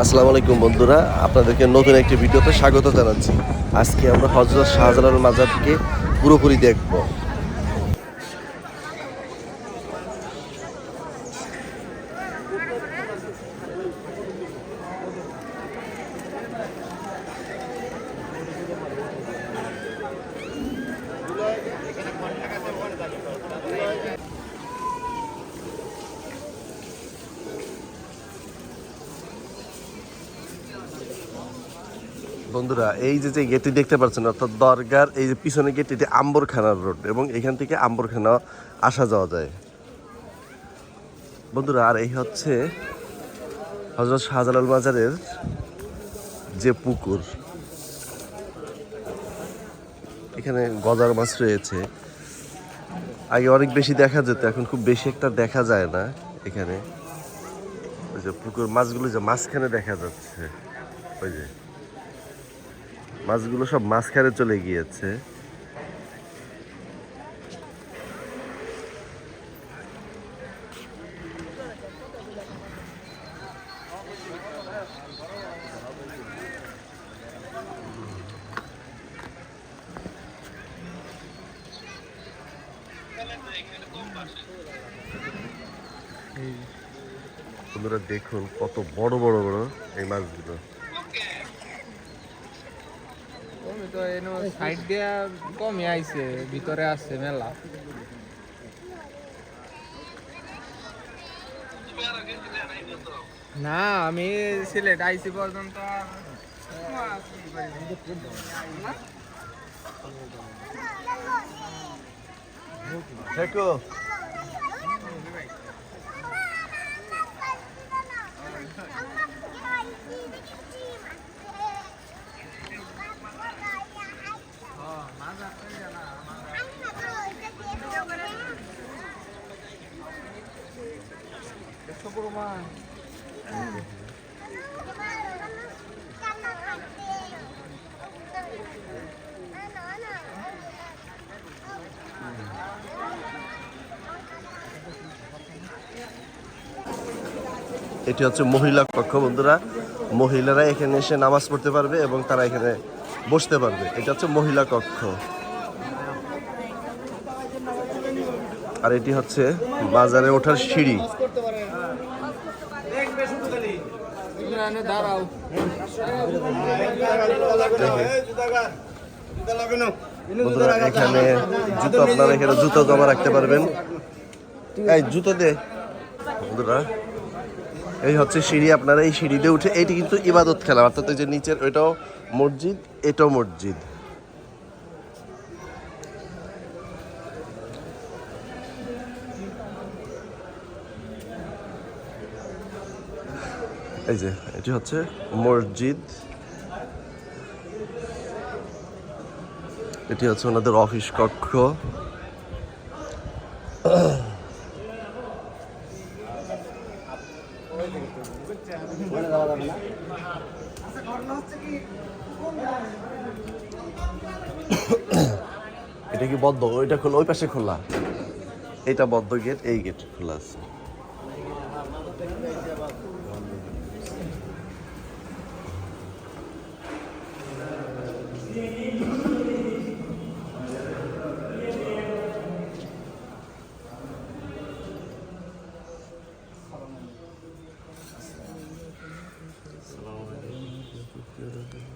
আসসালামু আলাইকুম বন্ধুরা, আপনাদেরকে নতুন একটি ভিডিওতে স্বাগত জানাচ্ছি। আজকে আমরা হজরত শাহজালাল মাজারকে পুরোপুরি দেখব। বন্ধুরা, এই যে যে গেটটি দেখতে পাচ্ছেন, অর্থাৎ দরগার এই যে পিছনে গেট এটি আম্বরখানার রোড এবং এখান থেকে আম্বরখানা আসা যাওয়া যায়। বন্ধুরা, আর এই হচ্ছে হজরত শাহজালাল মাজারের যে পুকুর। এখানে গজার মাছ রয়েছে। আগে অনেক বেশি দেখা যেত, এখন খুব বেশি একটা দেখা যায় না এখানে। ওই যে পুকুর মাছগুলো যে মাঝখানে দেখা যাচ্ছে। ওই যে। মাছগুলো সব মাঝখানে চলে গিয়েছে। দেখুন কত বড় বড় বড় এই মাছগুলো আমি তো এনো সাইড দিয়া কমে আইছে ভিতরে আছে মেলা। না আমি সিলেট আইসি পর্যন্ত আর- দেখো একশো পুরো মাছ এটি হচ্ছে মহিলা কক্ষ, বন্ধুরা। মহিলারা এখানে এসে নামাজ পড়তে পারবে এবং তারা এখানে বসতে পারবে। এটা হচ্ছে মহিলা কক্ষ। আর এটি হচ্ছে বাজারে ওঠার সিঁড়ি। দাঁড়াও। বন্ধুরা, এখানে জুতো আপনারা এখানে জুতো জমা রাখতে পারবেন। এই জুতো দে। বন্ধুরা, এই হচ্ছে সিঁড়ি আপনারা এই সিঁড়িতে উঠে এটি কিন্তু ইবাদত খেলা, অর্থাৎ যে নিচের ওইটাও মসজিদ, এটাও মসজিদ। এই যে, এটি হচ্ছে মসজিদ। এটি হচ্ছে ওনাদের অফিস কক্ষ। এটা কি বদ্ধ? ওইটা খোলা, ওই পাশে খোলা? এটা বদ্ধ গেট, এই গেট খোলা আছে।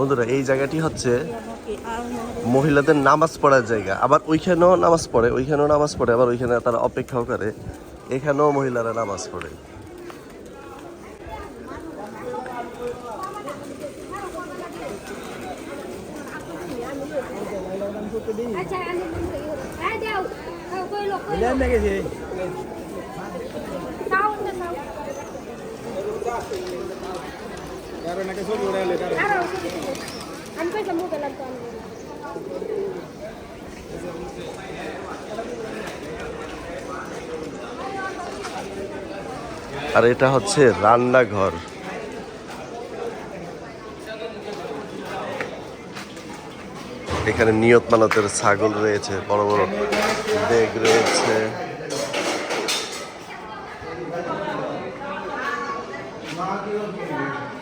বন্ধুরা এই জায়গাটি হচ্ছে মহিলাদের নামাজ পড়ার জায়গা আবার ওইখানেও নামাজ পড়ে ওইখানেও নামাজ পড়ে আবার ওইখানে তারা অপেক্ষাও করে এখানেও মহিলারা নামাজ পড়ে আচ্ছা আর এটা হচ্ছে রান্নাঘর। এখানে নিয়ত মানতের ছাগল রয়েছে বড় বড় বেগ রয়েছে।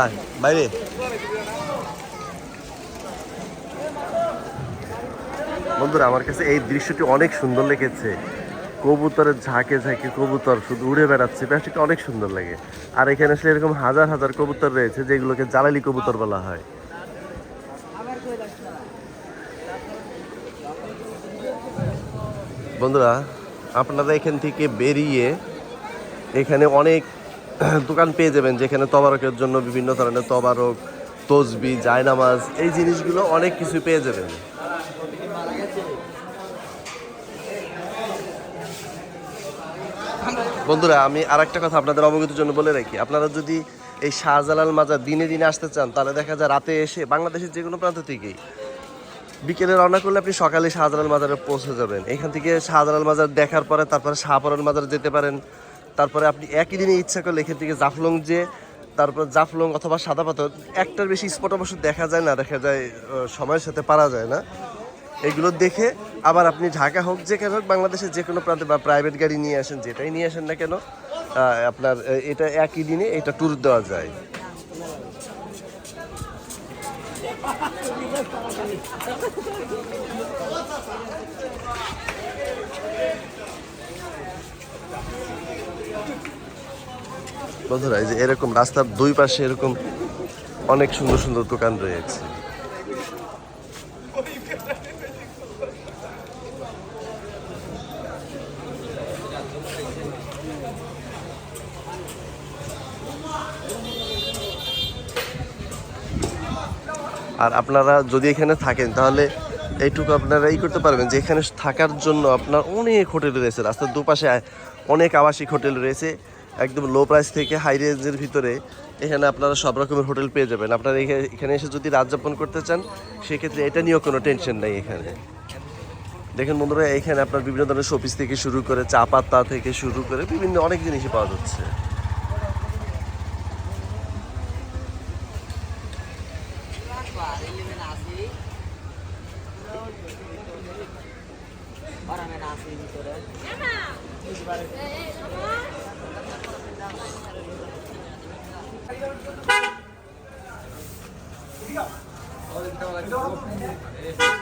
আয় বাইরে বন্ধুরা আমার কাছে এই দৃশ্যটি অনেক সুন্দর লেগেছে। কবুতরের ঝাঁকে ঝাঁকে কবুতর শুধু উড়ে বেড়াচ্ছে। প্লাস্টিকটা অনেক সুন্দর লাগে। আর এখানে আসলে এরকম হাজার হাজার কবুতর রয়েছে, যেগুলোকে জ্বালালি কবুতর বলা হয়। বন্ধুরা, আপনারা এখান থেকে বেরিয়ে এখানে অনেক দোকান পেয়ে যাবেন, যেখানে তবারকের জন্য বিভিন্ন ধরনের তবারক, তসবি, জায়নামাজ, এই জিনিসগুলো অনেক কিছু পেয়ে যাবেন। বন্ধুরা, আমি আর একটা কথা আপনাদের অবগতির জন্য বলে রাখি। আপনারা যদি এই শাহজালাল মাজার দিনে দিনে আসতে চান, তাহলে দেখা যায় রাতে এসে বাংলাদেশের যে কোনো প্রান্ত থেকেই বিকেলে রওনা করলে আপনি সকালে শাহজালাল মাজারে পৌঁছে যাবেন। এখান থেকে শাহজালাল মাজার দেখার পরে তারপরে শাহপরন মাজার যেতে পারেন। তারপরে আপনি একই দিনে ইচ্ছা করলে এখান থেকে জাফলং যে, তারপর জাফলং অথবা সাদা পাথর, একটার বেশি স্পট অবশ্য দেখা যায় না, দেখা যায় সময়ের সাথে পারা যায় না। এগুলো দেখে আবার আপনি ঢাকা হোক যেখানে হোক, বাংলাদেশের যে কোনো প্রান্তে বা প্রাইভেট গাড়ি নিয়ে আসেন, যেটাই নিয়ে আসেন না কেন আপনার এটা একই দিনে এটা ট্যুর দেওয়া যায়। বন্ধুরা, এই যে এরকম রাস্তার দুই পাশে এরকম অনেক সুন্দর সুন্দর দোকান রয়েছে। আর আপনারা যদি এখানে থাকেন, তাহলে এইটুকু আপনারা এই করতে পারবেন যে এখানে থাকার জন্য আপনার অনেক হোটেল রয়েছে। রাস্তার দুপাশে অনেক আবাসিক হোটেল রয়েছে, একদম লো প্রাইস থেকে হাই রেঞ্জের ভিতরে। এখানে আপনারা সব রকমের হোটেল পেয়ে যাবেন। আপনারা এখা- এখানে এসে যদি রাত যাপন করতে চান, সেক্ষেত্রে এটা নিয়েও কোনো টেনশন নেই এখানে। দেখেন বন্ধুরা, এখানে আপনার বিভিন্ন ধরনের শোপিস থেকে শুরু করে চা পাতা থেকে শুরু করে বিভিন্ন অনেক জিনিসই পাওয়া যাচ্ছে। えっ?